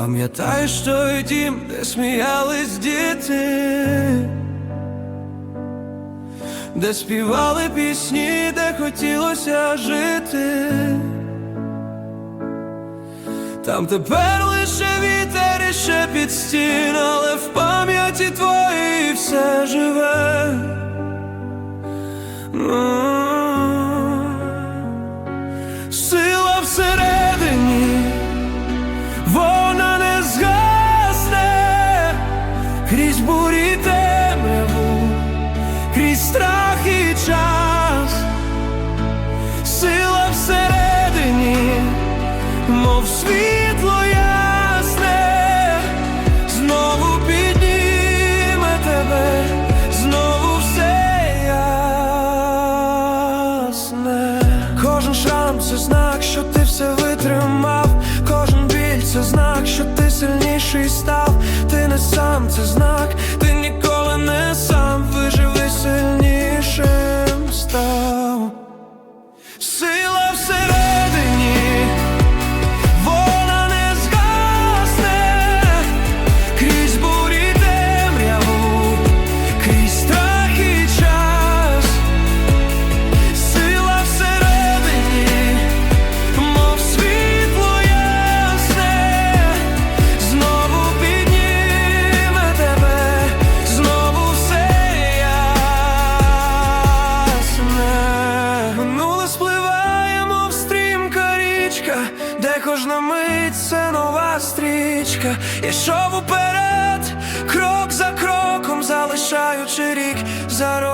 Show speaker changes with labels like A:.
A: Пам'ятаєш той дім, де сміялись діти, де співали пісні, де хотілося жити. Там тепер лише вітер і під стін, але в пам'яті твоїй все живе. Сила всередині, бурі темряву, крізь страх і час, сила всередині, мов світло ясне, знову підніме тебе, знову все ясне. Кожен шрам це знак, що ти все витримав, кожен біль це знак, що ти сильніший став. Ти не сам, це знак, де кожна мить це нова стрічка. Ішов уперед, крок за кроком, залишаючи рік за роком.